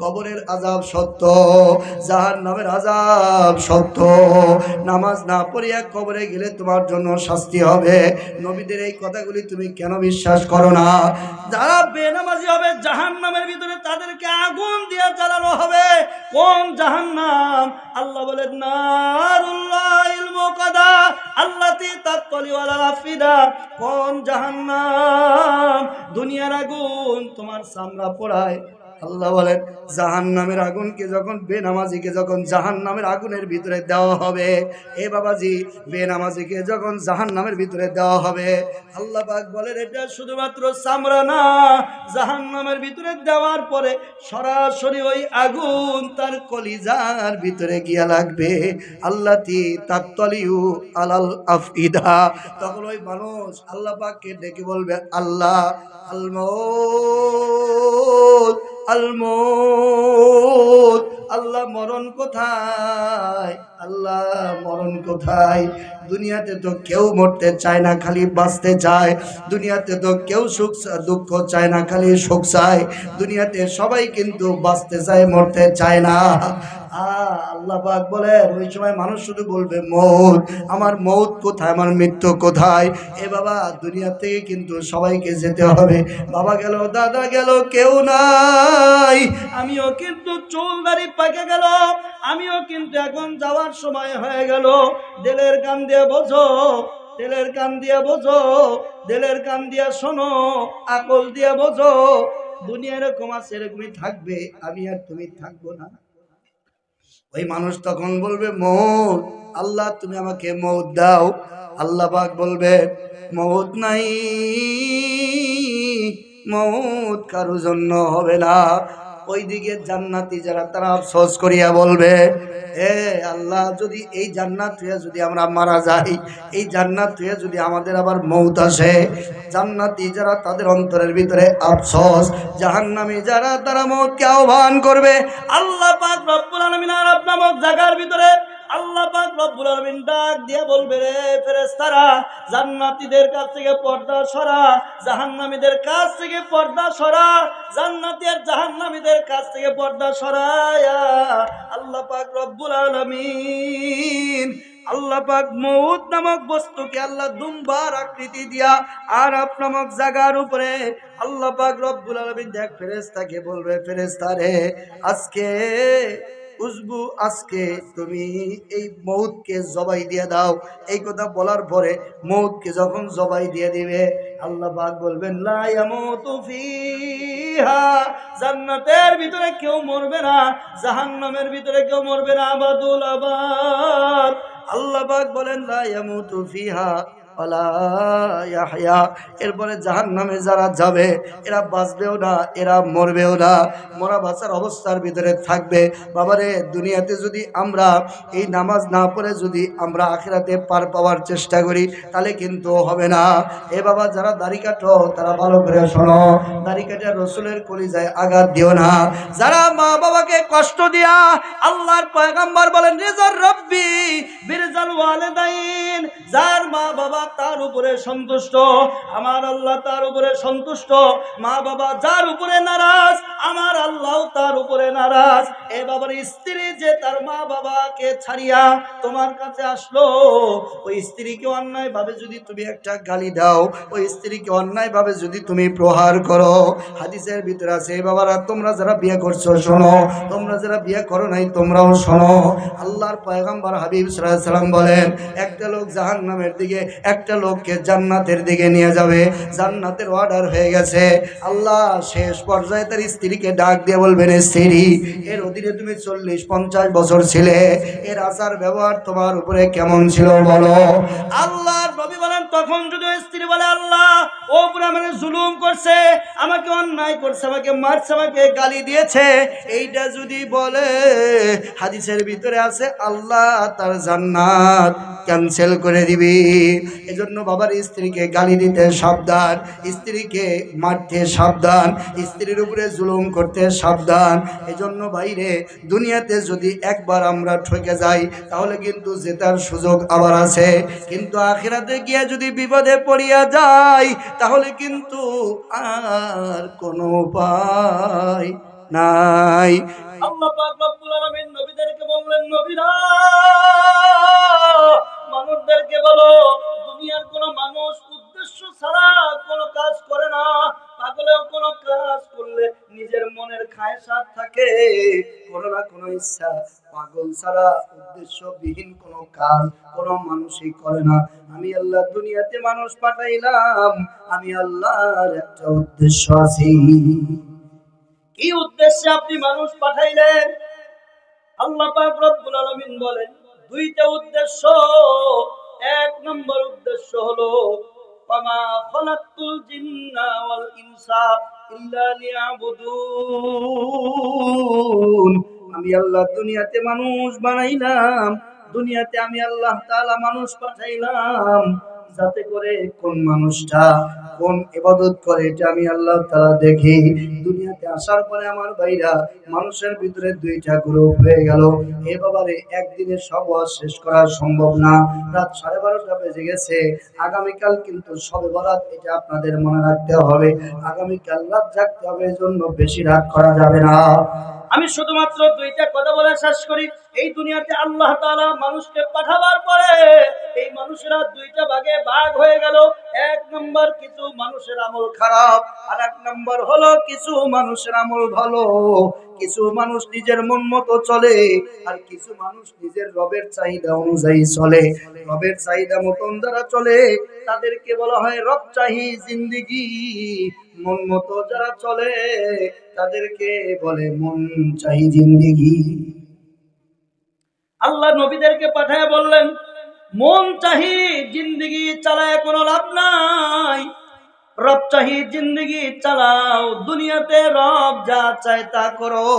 কবরের আজাব সত্য জাহান নামের আজাব সত্য। নামাজ না পড়িয়া কবরে গেলে তোমার জন্য শাস্তি হবে। নবীদের এই কথাগুলি তুমি কেন বিশ্বাস করো না? যারা বেনামাজি হবে জাহান নামের ভিতরে তাদেরকে আগুন দিয়ে জ্বালানো হবে। কোন জাহান নাম আল্লাহ বলেন ওয়ালা আফিদা। কোন জাহান নাম দুনিয়ার আগুন তোমার সামরা পড়ায়। আল্লাহ বলেন জাহান নামের আগুনকে যখন, বেনামাজিকে যখন জাহান নামের আগুনের ভিতরে দেওয়া হবে, এ বাবাজি, বেনামাজিকে যখন জাহান নামের ভিতরে দেওয়া হবে, আল্লাহ পাক বলেন, এটা শুধুমাত্র চামড়া না জাহান নামের ভিতরে দেওয়ার পরে সরাসরি ওই আগুন তার কলিজার ভিতরে গিয়া লাগবে। আল্লাহ তি তাত্তলিউ আলাল আফিদা তখন ওই মানুষ আল্লাহ পাককে ডেকে বলবে, আল্লাহ আলমৌত আলমৌত আল্লাহ মরণ কোথায়? আল্লাহ, মরণ কোথায়? দুনিয়াতে তো কেউ মরতে চায় না, খালি বাঁচতে চায়। দুনিয়াতে তো কেউ সুখ, দুঃখ চায় না, খালি সুখ চায়। দুনিয়াতে সবাই কিন্তু বাঁচতে চায়, মরতে চায় না। আল্লাহ বলে ওই সময় মানুষ শুধু বলবে, মৌত, আমার মৌত কোথায়? আমার মৃত্যু কোথায়? এ বাবা, দুনিয়া থেকে কিন্তু সবাইকে যেতে হবে। বাবা গেল, দাদা গেল, কেউ নাই। আমিও কিন্তু চুল দাড়ি পাকে গেল আমিও কিন্তু এখন যাওয়ার সময় হয়ে গেল। দেলের কান দিয়ে বোঝো তেলের কান দিয়ে বোঝো, দেলের কান দিয়ে শোনো, আকল দিয়ে বোঝো। দুনিয়া এরকম আছে, এরকমই থাকবে, আমি আর তুমি থাকব না। ওই মানুষ তখন বলবে, মৌত, আল্লাহ তুমি আমাকে মৌত দাও। আল্লাহ পাক বলবে, মৌত নাই, মৌত কারও জন্য হবে না। ওইদিকে জান্নাতি যারা, তারা আফসোস করিয়া বলবে, এ আল্লাহ, যদি এই জান্নাত হয়ে যদি আমরা মারা যাই, এই জান্নাত হয়ে যদি আমাদের আবার মৌত আসে। জান্নাতি যারা, তাদের অন্তরের ভিতরে আফসোস। জাহান্নামী যারা, তারা মৌতকে আহ্বান করবে, আল্লাহ পাক রব্বুল আলামিন আপনার নামক জায়গার ভিতরে আল্লাহ পাক রব্বুল আলামিন ডাক দিয়ে বলবে রে ফেরেশতারা, জান্নাতীদের কাছ থেকে পর্দা সরা, জাহান্নামীদের কাছ থেকে পর্দা সরা জান্নাতি আর জাহান্নামীদের কাছ থেকে পর্দা সরায়া আল্লাহ পাক রব্বুল আলামিন, আল্লাহ পাক মৌত নামক বস্তুকে আল্লাহ দুম্বার আকৃতি দিয়া আর আপ নামক জায়গার উপরে আল্লাহ পাক রব্বুল আলামিন দেখ ফেরেশতাকে বলবে ফেরেশতা রে আজকে উজবু আজকে তুমি এই মৌতকে জবাই দিয়ে দাও। এই কথা বলার পরে মৌতকে যখন জবাই দিয়ে দিবে, আল্লাহ পাক বলবেন জান্নাতের ভিতরে কেউ মরবে না, জাহান্নামের ভিতরে কেউ মরবে না, আবাদুল আবাদ। আল্লাহ পাক বলেন, লা ইয়ামুতু এরপরে জাহান নামে যারা যাবে, এরা বাঁচবেও না, এরা মরবেও না। মরা বাঁচার অবস্থার ভিতরে থাকবে। বাবারে, দুনিয়াতে যদি আমরা এই নামাজ না পড়ে যদি আমরা আখেরাতে পার পাওয়ার চেষ্টা করি, তাহলে কিন্তু হবে না। এ বাবা, যারা দাড়ি কাটো, তারা ভালো করে শোনো। দাড়ি কাটা রসুলের কলিজায় আঘাত দিও না। যারা মা বাবাকে কষ্ট দিয়া আল্লাহর পয়গাম্বার বলেন, রেজার রব্বি বিরজাল যার মা বাবা তার উপরে সন্তুষ্ট। আমার আল্লাহ তার উপরে সন্তুষ্ট। মা বাবা যার উপরে নারাজ, আমার আল্লাহ তার উপরে নারাজ। এ বাবার স্ত্রী যে তার মা বাবাকে ছাড়িয়া তোমার কাছে আসলো, ওই স্ত্রীকে অন্যায় ভাবে যদি তুমি একটা গালি দাও, ওই স্ত্রীকে অন্যায় ভাবে যদি তুমি প্রহার করো। হাদিসের ভিতরে আছে, এ বাবারা, তোমরা যারা বিয়ে করছ, শোনো। তোমরা যারা বিয়ে করো নাই, তোমরাও শোনো। আল্লাহর পয়গাম্বর হাবিব সাল্লাম বলেন, একটা লোক জাহান্নামের দিকে একটা লোককে জান্নাতের দিকে নিয়ে যাবে। জান্নাতের অর্ডার হয়ে গেছে। আল্লাহ শেষ পর্যায়ে তার স্ত্রীকে ডাক দিয়ে বলবেন স্ত্রী, এর অধীনে তুমি চল্লিশ, পঞ্চাশ বছর ছিলে। এর আচার ব্যবহার তোমার উপরে কেমন ছিল বলো? আল্লাহর নবী বলেন, তখন যদি স্ত্রী বলে, আল্লাহ, ও উপরে আমাকে জুলুম করছে, আমাকে অন্যায় করছে, আমাকে মারছে, আমাকে গালি দিয়েছে, এইটা যদি বলে, হাদিসের ভিতরে আছে, আল্লাহ তার জান্নাত ক্যান্সেল করে দিবি। এজন্য বাবার স্ত্রীকে গালি দিতে সাবধান, স্ত্রীকে মারতে সাবধান, স্ত্রীর উপরে জুলুম করতে সাবধান। এজন্য বাইরে দুনিয়াতে যদি একবার আমরা ঠকে যাই, তাহলে কিন্তু জেতার সুযোগ আবার আছে। কিন্তু আখেরাতে গিয়ে যদি বিপদে পড়িয়া যাই, তাহলে কিন্তু আর কোনো উপায় নাই। আল্লাহ পাক রব্বুল আলামিন নবীদেরকে বললেন, নবীরা ইচ্ছা পাগল ছাড়া উদ্দেশ্যবিহীন কোনো কাজ কোনো মানুষই করে না। আমি আল্লাহ দুনিয়াতে মানুষ পাঠাইলাম, আমি আল্লাহর একটা উদ্দেশ্য আছে। কি উদ্দেশ্যে আপনি মানুষ পাঠাইলেন? আল্লাহ পাক রব্বুল আলামিন বলেন, দুইটা উদ্দেশ্য। এক নম্বর উদ্দেশ্য হলো ওয়ামা খালাকতুল জিন্না ওয়াল ইনসা ইল্লা লিয়াবুদুন। আমি আল্লাহ দুনিয়াতে মানুষ বানাইলাম দুনিয়াতে আমি আল্লাহ তাআলা মানুষ পাঠাইলাম। যাতে করে কোন মানুষটা কোন ইবাদত করে, এটা আমি আল্লাহ তাআলা দেখি। দুনিয়াতে আসার পরে আমার ভাইরা মানুষের ভিতরে দুইটা গ্রুপ হয়ে গেল। এ বাবারে একদিনে সব শেষ করা সম্ভব না। রাত সাড়ে বারোটা বেজে গেছে। আগামীকাল কিন্তু সবে বরাত এটা আপনাদের মনে রাখতে হবে। আগামীকাল রাত জাগতে হবে, এজন্য বেশি রাত করা যাবে না। আমি শুধুমাত্র দুইটা কথা বলে শেষ করি। এই দুনিয়াতে আল্লাহ তাআলা মানুষকে পাঠাবার পরে এই মানুষেরা দুইটা ভাগে ভাগ হয়ে গেল। এক নম্বর কিছু মানুষের আমল খারাপ, আর এক নম্বর হলো কিছু মানুষের আমল ভালো। কিছু মানুষ নিজের মন মতো চলে, আর কিছু মানুষ নিজের রবের চাহিদা অনুযায়ী চলে। রবের চাহিদা মতন যারা চলে, তাদেরকে বলা হয় রব চাহি জিন্দিগি। মন মতো যারা চলে, তাদেরকে বলে মন চাহি জিন্দিগি। আল্লাহ নবীদেরকে পাঠায় বললেন, মন চাহি জিন্দিগি চালায় কোনো লাভ নাই। রব চাহি জিন্দিগি চালাও, দুনিয়াতে রব যা চায় তা করো।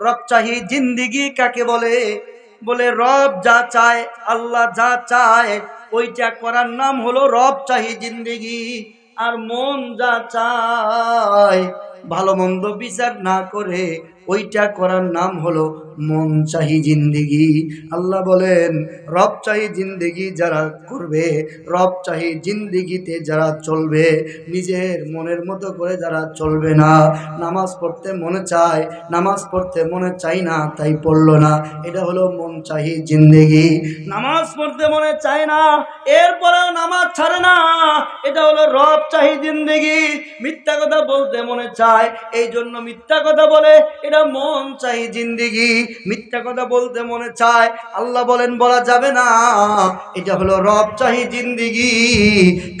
রব চাহি জিন্দিগি কাকে বলে? বলে, রব যা চায়, আল্লাহ যা চায়, ওইটা করার নাম হলো রব চাহি জিন্দিগি। আর মন যা চায়, ভালো মন্দ বিচার না করে ওইটা করার নাম হলো মন চাহি জিন্দিগি। আল্লাহ বলেন, রব চাহি জিন্দিগি যারা করবে, রব চাহি জিন্দিগিতে যারা চলবে, নিজের মনের মতো করে যারা চলবে না। নামাজ পড়তে মনে চায়, নামাজ পড়তে মনে চাই না, তাই পড়ল না। এটা হলো মন চাহি জিন্দিগি। নামাজ পড়তে মনে চায় না, এরপরেও নামাজ ছাড়ে না। এটা হলো রব চাহি জিন্দিগি। মিথ্যা কথা বলতে মনে চায় এই জন্য মিথ্যা কথা বলে এটা মন চাই জিন্দিগি। মিথ্যা কথা বলতে মনে চায়। আল্লাহ বলেন, বলা যাবে না। এটা হলো রব চাহি জিন্দিগি।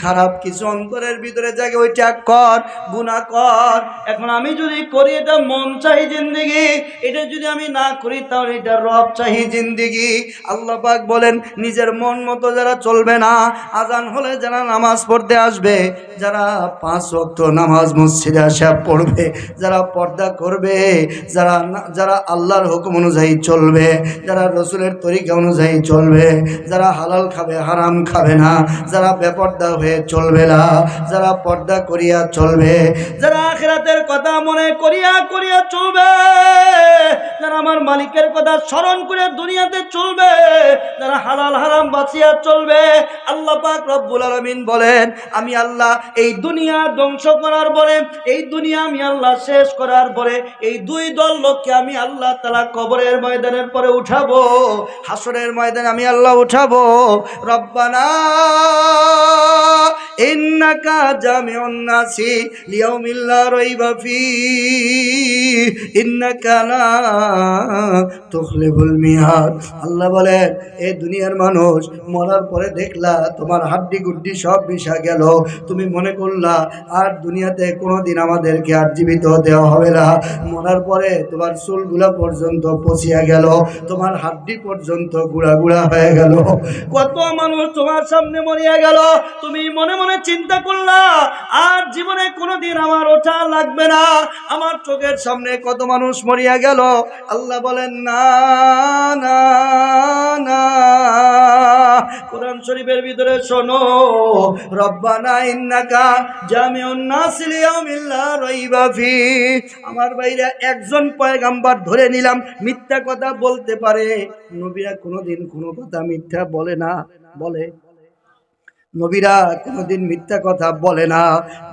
খারাপ কিছু অন্তরের ভিতরে জাগে ওইটা কর গুণা কর। এখন আমি যদি করি, এটা মন চাহি জিন্দিগি। এটা যদি আমি না করি, তাহলে এটা রব চাহি জিন্দিগি। আল্লাহ পাক বলেন, নিজের মন মতো যারা চলবে না, আজান হলে যারা নামাজ পড়তে আসবে, যারা পাঁচ ওয়াক্ত নামাজ মসজিদে আসা পড়বে, যারা পর্দা করবে যারা যারা আল্লাহর হুকুম অনুযায়ী চলবে, যারা রসুলের তরিকা অনুযায়ী চলবে, যারা হালাল খাবে, হারাম খাবে না, যারা বেপর্দা হয়ে চলবে না, যারা পর্দা করিয়া চলবে, যারা আখেরাতের কথা মনে করিয়া করিয়া চলবে, যারা আমার মালিকের কথা স্মরণ করে দুনিয়াতে চলবে, যারা হালাল হারাম বাঁচিয়া চলবে, আল্লাহ পাক রব্বুল আলামিন বলেন, আমি আল্লাহ এই দুনিয়া ধ্বংস করার পরে, এই দুনিয়া আমি আল্লাহ শেষ করার পরে, এই দুই দল লোককে আমি আল্লাহ তালা কবরের ময়দানের পরে উঠাবো, হাসরের ময়দানে আমি আল্লাহ উঠাবো। রব্বানা আল্লাহ বলেন এই দুনিয়ার মানুষ, মরার পরে দেখলা তোমার হাড্ডি গুড্ডি সব মিশা গেল। তুমি মনে করলা, আর দুনিয়াতে কোনোদিন আমাদেরকে আর জীবিত দেওয়া হবে না। মরার পরে তোমার চুলগুলা পর্যন্ত পচিয়া গেল, তোমার হাড্ডি পর্যন্ত গুড়া গুড়া হয়ে গেল। কত মানুষ তোমার সামনে মরিয়া গেল, তুমি মনে মনে চিন্তা করলা, আর জীবনে কোনোদিন আমার ওঠা লাগবে না। আমার চোখের সামনে কত মানুষ মরিয়া গেল, আল্লাহ বলেন, না না না কোরআন শরীফের ভিতরে শোনো, রব্বানা ইন্নাকা জামিউন নাসিল ইয়াউমিল্লা রাইবা আমার বাইরে একজন পয়গাম্বার ধরে নিলাম, মিথ্যা কথা বলতে পারে। নবীরা কোনোদিন কোনো কথা মিথ্যা বলে না, বলে। নবীরা কোনোদিন মিথ্যা কথা বলে না।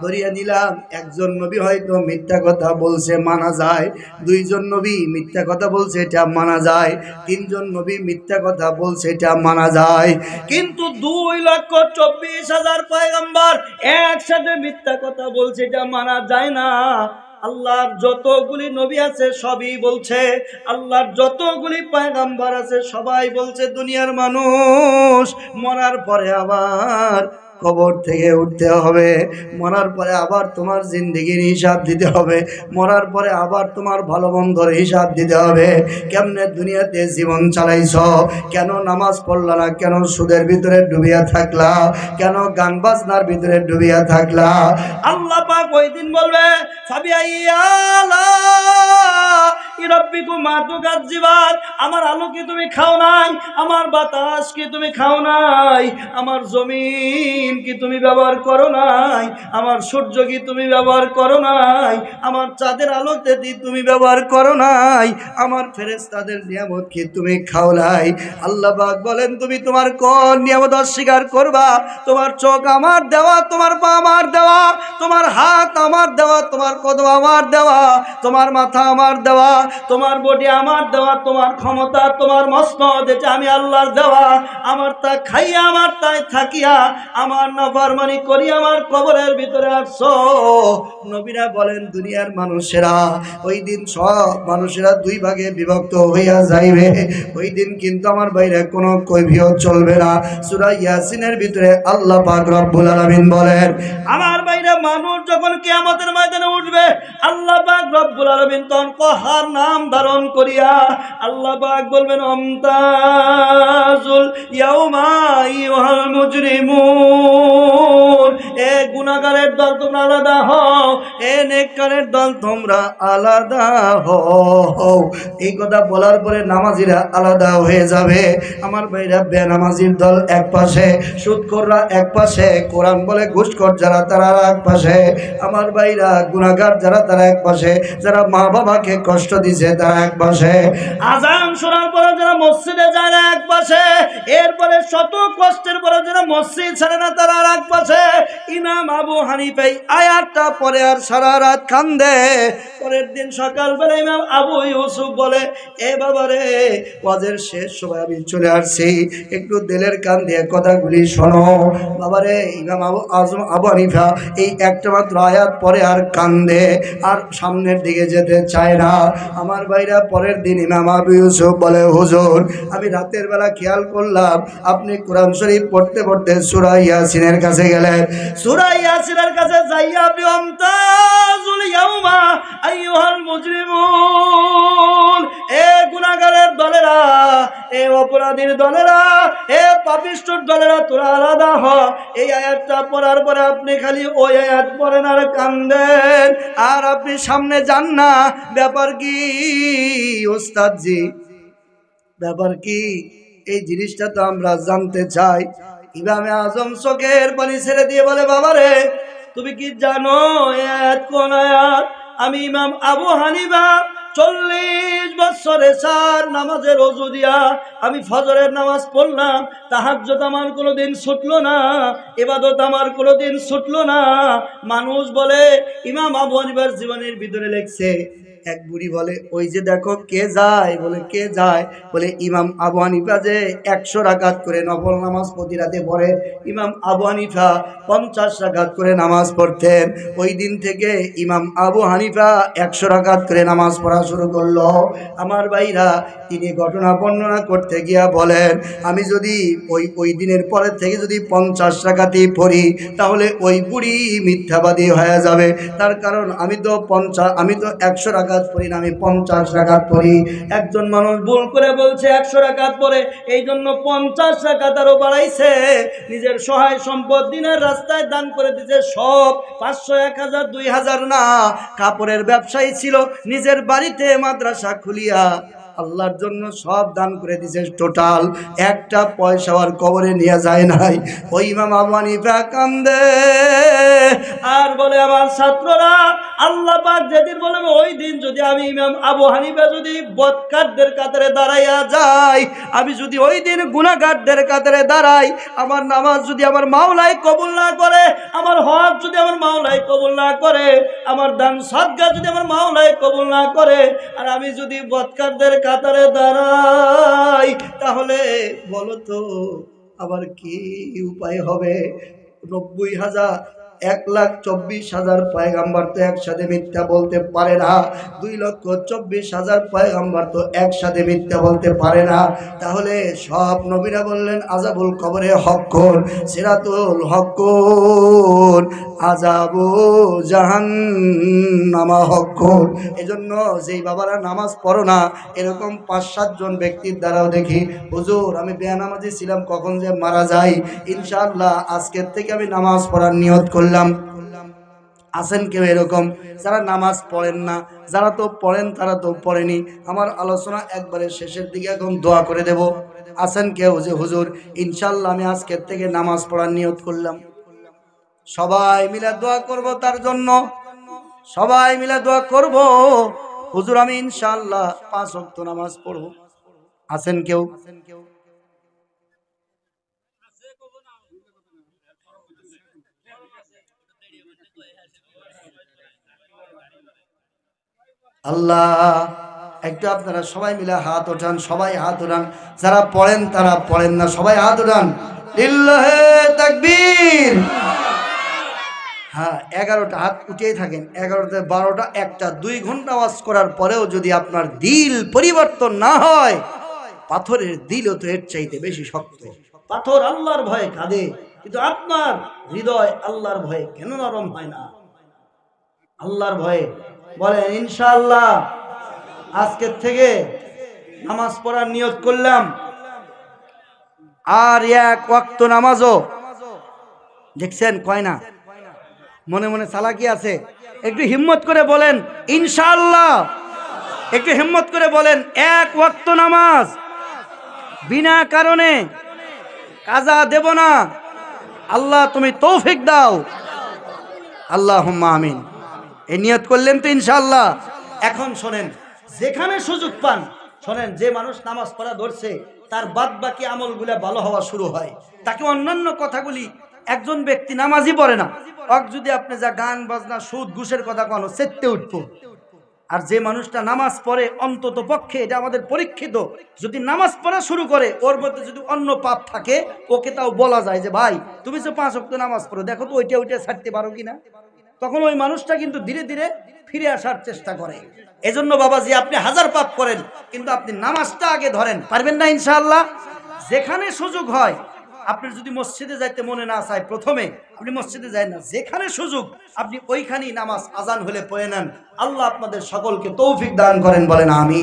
ধরিয়া নিলাম, একজন নবী হয়তো মিথ্যা কথা বলছে, মানা যায়। দুইজন নবী মিথ্যা কথা বলছে, এটা মানা যায়। তিনজন নবী মিথ্যা কথা বলছে, এটা মানা যায়। কিন্তু দুই লক্ষ চব্বিশ হাজার পয়গম্বর একসাথে মিথ্যা কথা বলছে, এটা মানা যায় না। আল্লাহর যতগুলি নবী আছে সবই বলছে, আল্লাহর যতগুলি পায়গাম্বার আছে সবাই বলছে দুনিয়ার মানুষ মরার পরে আবার কবর থেকে উঠতে হবে। মরার পরে আবার তোমার জিন্দিগির হিসাব দিতে হবে। মরার পরে আবার তোমার ভালো মন্দর হিসাব দিতে হবে। কেমনে দুনিয়াতে জীবন চালাইছ? কেন নামাজ পড়লা না? কেন সুদের ভিতরে ডুবিয়া থাকলা? কেন গান বাজনার ভিতরে ডুবিয়া থাকলা? আল্লাহ ওই দিন বলবে আমার আলো কি তুমি খাও নাই? আমার বাতাস কি তুমি খাও নাই? আমার জমিন কি তুমি ব্যবহার করো নাই? আমার সূর্য কি তুমি ব্যবহার করো নাই? আমার চাঁদের আলোতে তুমি ব্যবহার করো নাই? আমার ফেরেস্তাদের নিয়ামত কি তুমি খাওলাই আল্লাহ পাক বলেন, তুমি তোমার কোন নিয়ামত অস্বীকার করবা। তোমার চোখ আমার দেওয়া, তোমার পা আমার দেওয়া, তোমার হাত আমার দেওয়া, তোমার কদম আমার দেওয়া, তোমার মাথা আমার দেওয়া তোমার বডি আমার দেওয়া, তোমার ক্ষমতা, তোমার মস্ত যেটা আমি আল্লাহর দেওয়া। আমার তা খাইয়া, আমার তাই থাকিয়া, আমার নফরমানি করি আমার কবরের ভিতরে আসছো। নবীরা বলেন, দুনিয়ার মানুষেরা, ওই দিন সব মানুষেরা দুই ভাগে বিভক্ত হইয়া যাইবে। ওই দিন কিন্তু আমার বাইরে কোনো কৈভিয়ত চলবে না। সূরা ইয়াসিনের ভিতরে আল্লাহ পাক রব্বুল আলামিন বলেন, আমার মানুষ যখন কেয়ামতের ময়দানে উঠবে, আল্লাহ পাক রব্বুল আলমিন তখন কহার নাম ধারণ করিয়া আল্লাহ পাক বলবেন, অমতাজুল ইয়াউমা আইয়ুহাল মুজরিমুন। এ গুনাহগারের দল তোমরা আলাদা হও এ নেককারের দল তোমরা আলাদা হও এই কথা বলার পরে নামাজিরা আলাদা হয়ে যাবে। আমার ভাইরা, বেনামাজির দল এক পাশে সুদখোররা এক পাশে, কোরআন বলে ঘুষখোর যারা তারা এক পাশে। আমার ভাইরা, গুনাহগার যারা তারা এক পাশে, যারা মা বাবাকে কষ্ট দিছে তারা এক পাশে। আজান শোনার পরে যারা মসজিদে যায় না এক পাশে, এরপরে শত কষ্টের পরে যারা মসজিদ ছাড়ে না তারা আর এক পাশে। ইমাম আবু হানিফাই আয়াতটা পরে আর সারা রাত কান্দে। পরের দিন সকালবেলা ইমাম আবু ইউসুফ বলে, এ বাবা রে, ওয়াজের শেষ সময় আমি চলে আসছি। একটু দিলের কান দিয়ে কথাগুলি শোনো। বাবারে ইমাম আবু আজম আবু হানিফা এই একটা মাত্র আয়াত পরে আর কান্দে, আর সামনের দিকে যেতে চায় না। আমার ভাইরা পরের দিন ইমাম আবু ইউসুফ বলে, হুজুর, আমি রাতের বেলা খেয়াল করলাম, আপনি কোরআন শরীফ পড়তে পড়তে সুরা ইয়াসিনের কাছে গেলেন। সূরা ইয়াসিনের কাছে যাইয়া আপনি অমতাজুল ইয়াউমা, আইয়ুহাল মুজরিমুন। এ গুনাহগারের দলেরা, এ অপরাধীর দলেরা, এ পাপিষ্ঠর দলেরা, তোরা আলাদা হ। এই আয়াতটা পড়ার পরে আপনি খালি ওই আয়াত পড়েন আর কান্দেন। আর আপনি সামনে যান না। ব্যাপার কি, ওস্তাদজি? ব্যাপার কি, এই জিনিসটা তো আমরা জানতে চাই। ইমামে আজম চোখের পানি ছেড়ে দিয়ে বলে বাবা রে তুমি কি জানো কোন আমি ইমাম আবু হানিবা চল্লিশ বছরে চার নামাজের অজু দিয়া আমি ফজরের নামাজ পড়লাম তাহাজ্জত আমার কোনোদিন ছুটলো না এবাদত আমার কোনোদিন ছুটলো না। মানুষ বলে, ইমাম আবু হানিবার জীবনের ভিতরে লেখছে এক বুড়ি বলে, ওই যে দেখো কে যায়? বলে, কে যায়? বলে, ইমাম আবু হানিফা যে একশো রাকাত করে নফল নামাজ প্রতি রাতে পড়ে। ইমাম আবু হানিফা পঞ্চাশ রাকাত করে নামাজ পড়তেন। ওই দিন থেকে ইমাম আবু হানিফা একশো রাকাত করে নামাজ পড়া শুরু করল। আমার ভাইরা, তিনি ঘটনা বর্ণনা করতে গিয়া বলেন, আমি যদি ওই ওই দিনের পরের থেকে যদি পঞ্চাশ রাকাতই পড়ি, তাহলে ওই বুড়ি মিথ্যাবাদী হয়ে যাবে। তার কারণ আমি তো পঞ্চাশ আমি তো একশো রাকাত পড়ি না, আমি পঞ্চাশ রাকাত পড়ি। একজন মানুষ ভুল করে বলছে একশো রাকাত পরে এই জন্য পঞ্চাশ রাকাত আরও বাড়াইছে। নিজের সহায় সম্পদ দিনের রাস্তায় দান করে দিছে সব, পাঁচশো, এক হাজার, দুই হাজার না। কাপড়ের ব্যবসায়ী ছিল, নিজের বাড়িতে মাদ্রাসা খুলিয়া আল্লাহর জন্য সব দান করে দিছে টোটাল। একটা পয়সা আর কবরে নিয়ে যায় নাই। ওই আবু হানিফা কান্দে। আর বলে, আমার ছাত্ররা আল্লাহ যেদিন বলেন, ওই দিন যদি আমি ইমাম আবু হানিফা যদি বদকারদের কাতারে দাঁড়াইয়া যাই আমি যদি ওই দিন গুনাহগারদের কাতারে দাঁড়াই, আমার নামাজ যদি আমার মাওলাই কবুল না করে, আমার হজ যদি আমার মাওলাই কবুল না করে, আমার দান সদকা যদি আমার মাওলাই কবুল না করে, আর আমি যদি বদকারদের কাতারে দাঁড়াই, তাহলে বলো তো, আবার কি উপায় হবে? নব্বই হাজার এক লাখ চব্বিশ হাজার পয়গাম্বার তো একসাথে মিথ্যা বলতে পারে না। দুই লক্ষ চব্বিশ হাজার পয়গাম্বার তো একসাথে মিথ্যা বলতে পারে না। তাহলে সব নবীরা বললেন, আজাবুল কবরে হক্কর সিরাতুল হক্কর আজাবু জাহান নামা হক্কর এজন্য যেই বাবারা নামাজ পড়ো না, এরকম পাঁচ সাতজন ব্যক্তির দ্বারাও দেখি, হুজুর, আমি বেয়ানামাজি ছিলাম, কখন যে মারা যাই? ইনশাআল্লাহ আজকের থেকে আমি নামাজ পড়ার নিয়ত করলাম আছেন কেউ এরকম? যারা নামাজ পড়েন না, যারা তো পড়েন তারা তো পড়েনি। আমার আলোচনা একবারে শেষের দিকে এখন দোয়া করে দেব। আছেন কেউ? যে হুজুর ইনশাল্লাহ আমি আজকের থেকে নামাজ পড়ার নিয়ত করলাম। সবাই মিলে দোয়া করব তার জন্য? সবাই মিলে দোয়া করব। হুজুর, আমি ইনশাল্লাহ পাঁচ ওয়াক্ত নামাজ পড়ব। আছেন কেউ? আল্লাহ, একটু আপনারা সবাই মিলে হাত ওঠান, সবাই হাত ওঠান। যারা পড়েন, তারা পড়েন না, সবাই হাত ওঠান। হ্যাঁ এগারোটা হাত উঠেই থাকেন, এগারোটা, বারোটা, একটা, দুই ঘণ্টা ওয়াজ করার পরেও যদি আপনার দিল পরিবর্তন না হয়, পাথরের দিলও তো এর চাইতে বেশি শক্ত। পাথর আল্লাহর ভয়ে কাঁদে, কিন্তু আপনার হৃদয় আল্লাহর ভয়ে কেন নরম হয় না? আল্লাহর ভয়ে বলেন ইনশাল্লাহ আজকের থেকে নামাজ পড়ার নিয়ত করলাম। আর এক ওয়াক্ত নামাজও, দেখছেন, কয় না? মনে মনে চালাকি আছে। একটু হিম্মত করে বলেন ইনশাল্লাহ একটু হিম্মত করে বলেন, এক ওয়াক্ত নামাজ, বিনা কারণে কাজা দেব না। আল্লাহ তুমি তৌফিক দাও। আল্লাহ আমিন। এই নিয়ত করলেন তো ইনশাল্লাহ এখন শোনেন, যেখানে সুযোগ পান, শোনেন, যে মানুষ নামাজ পড়া ধরছে, তার বাদ বাকি আমলগুলা ভালো হওয়া শুরু হয়। তাকে অন্যান্য কথাগুলি, একজন ব্যক্তি নামাজই পড়ে না। অক যদি আপনি যা গান, বাজনা সুদ ঘুষের কথা কোনো চেতে উঠবো। আর যে মানুষটা নামাজ পড়ে, অন্তত পক্ষে এটা আমাদের পরীক্ষিত, যদি নামাজ পড়া শুরু করে, ওর মধ্যে যদি অন্য পাপ থাকে, ওকে তাও বলা যায় যে, ভাই, তুমি যে পাঁচ অক্ট নামাজ পড়ো, দেখো তো ওইটা ওইটা ছাড়তে পারো কিনা? তখন ওই মানুষটা কিন্তু ধীরে ধীরে ফিরে আসার চেষ্টা করে। এজন্য বাবাজি আপনি হাজার পাপ করেন, কিন্তু আপনি নামাজটা আগে ধরেন। পারবেন না ইনশাআল্লাহ? যেখানে সুযোগ হয় আপনার যদি মসজিদে যাইতে মনে না চায়, প্রথমে আপনি মসজিদে যায় না, যেখানে সুযোগ, আপনি ওইখানেই নামাজ আজান হলে পড়ে নেন। আল্লাহ আপনাদের সকলকে তৌফিক দান করেন, বলেন আমি